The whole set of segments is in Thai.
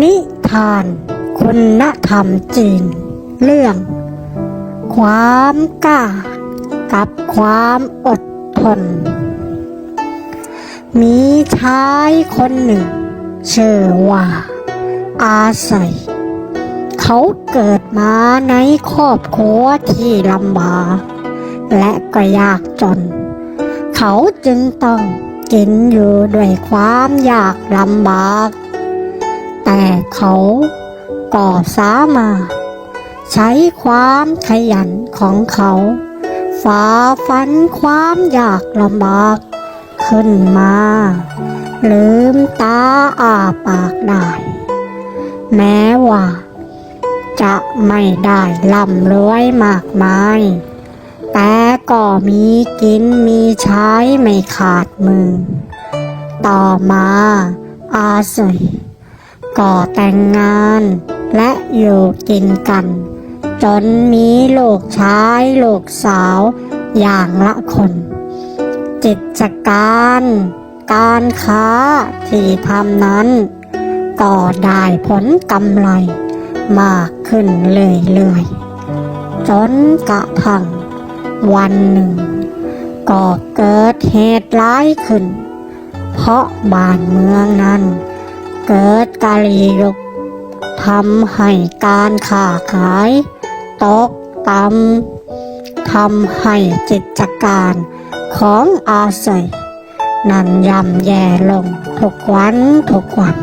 นิทาน คุณธรรมจีน เรื่อง ความกล้า กับความอดทน มีชายคนหนึ่ง ชื่อว่า อาศัย เขาเกิดมาในครอบครัวที่ลำบากและก็ยากจน เขาจึงต้องกินอยู่ด้วยความยากลำบาก แต่เขาก็สามารถใช้ความขยันของเขาฝ่าฟันความยากลำบากขึ้นมาลืมตาอาปากได้แม้ว่า จะไม่ได้ร่ำรวยมากมาย แต่ก็มีกินมีใช้ไม่ขาดมือ ต่อมาอาศัย ก่อแต่งงาน และอยู่กินกัน จนมีลูกชายลูกสาวอย่างละคน กิจการ การค้าที่ทำนั้น ก็ได้ผลกำไรมากขึ้นเรื่อยๆจนกระทั่งวันหนึ่ง ก็เกิดเหตุร้ายขึ้น เพราะบ้านเมืองนั้น เกิด กาลียุกทำให้การค้าขายตกต่ำทำให้กิจการของอาศัยนั้นย่ำแย่ลงทุกวันทุกวัน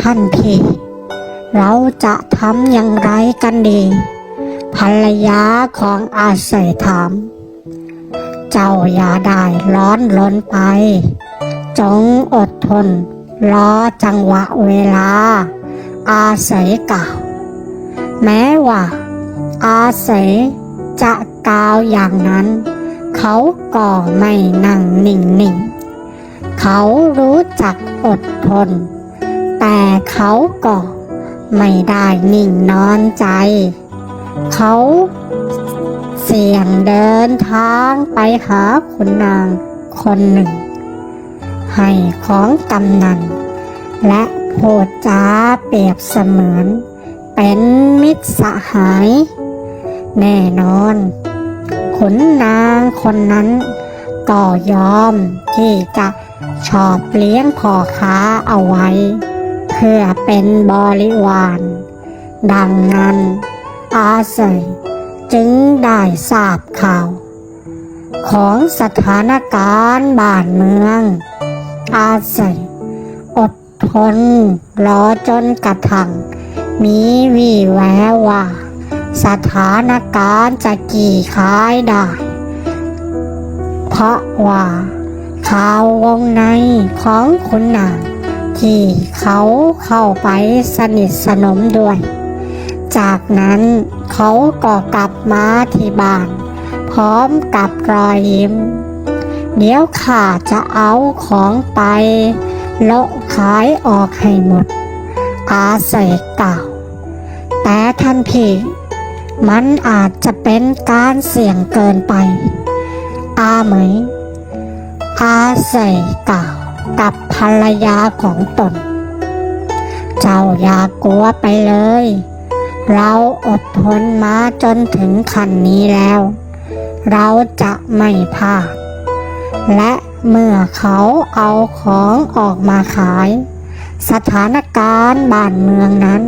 ท่านพี่ เราจะทำอย่างไรกันดี ภรรยาของอาศัยถาม เจ้าอย่าได้ร้อนล้นไป จงอดทน รอจังหวะเวลา อาศัยกล่าว แม้ว่า อาศัยจะกล่าวอย่างนั้น เขาก็ไม่นั่งนิ่งๆเขารู้จักอดทน แต่เขาก็ไม่ได้นิ่งนอนใจ เขาเสี่ยงเดินทางไปหาคุณนางคนหนึ่ง ให้ของกำนัน และพูดจาเปรียบเสมือน เป็นมิตรสหาย แน่นอนขุนนางคนนั้น ก็ยอมที่จะชอบเลี้ยงพ่อค้าเอาไว้ เพื่อเป็นบริวาร ดังนั้น อาศัยจึงได้ทราบข่าว ของสถานการณ์บ้านเมือง อาศัย อดทนรอจนกระทั่งมีวี่แววว่า สถานการณ์จะกี่ขายได้ เพราะว่าข่าววงในของคุณนางที่เขาเข้าไปสนิทสนมด้วย จากนั้นเขาก็กลับมาที่บ้าน พร้อมกับรอยยิ้ม เดี๋ยวข้าจะเอาของไป โละขายออกให้หมด อาเสกกล่าว แต่ท่านพี่มันอาจจะเป็นการเสี่ยงเกินไป อาเหมยอาเสกกล่าวกับภรรยาของตน เจ้าอย่ากลัวไปเลย เราอดทนมาจนถึงขั้นนี้แล้ว เราจะไม่พลาดและ เมื่อเขาเอาของออกมาขาย สถานการณ์บ้านเมืองนั้น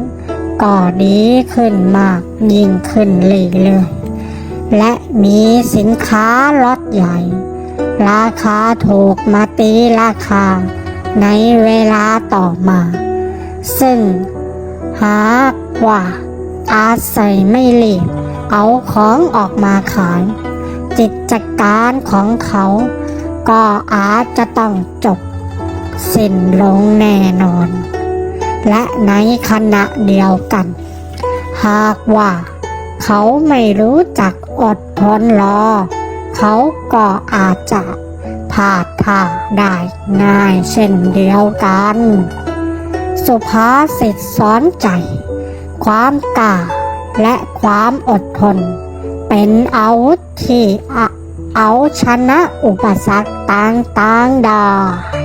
ก็ดีขึ้นมากยิ่งขึ้นเรื่อยๆและมีสินค้าล็อตใหญ่ ราคาถูกมาตีราคาในเวลาต่อมา ซึ่งหากว่าอาศัยไม่รีบเอาของออกมาขายกิตจการของเขา ก็อาจจะต้องจบสิ้นลงแน่นอน และในขณะเดียวกัน หากว่าเขาไม่รู้จักอดทนรอ เขาก็อาจจะพลาดท่าได้ง่ายเช่นเดียวกัน สุภาษิตสอนใจ ความกล้าและความอดทน เป็นอาวุธที่อ เอาชนะอุปสรรคต่างๆได้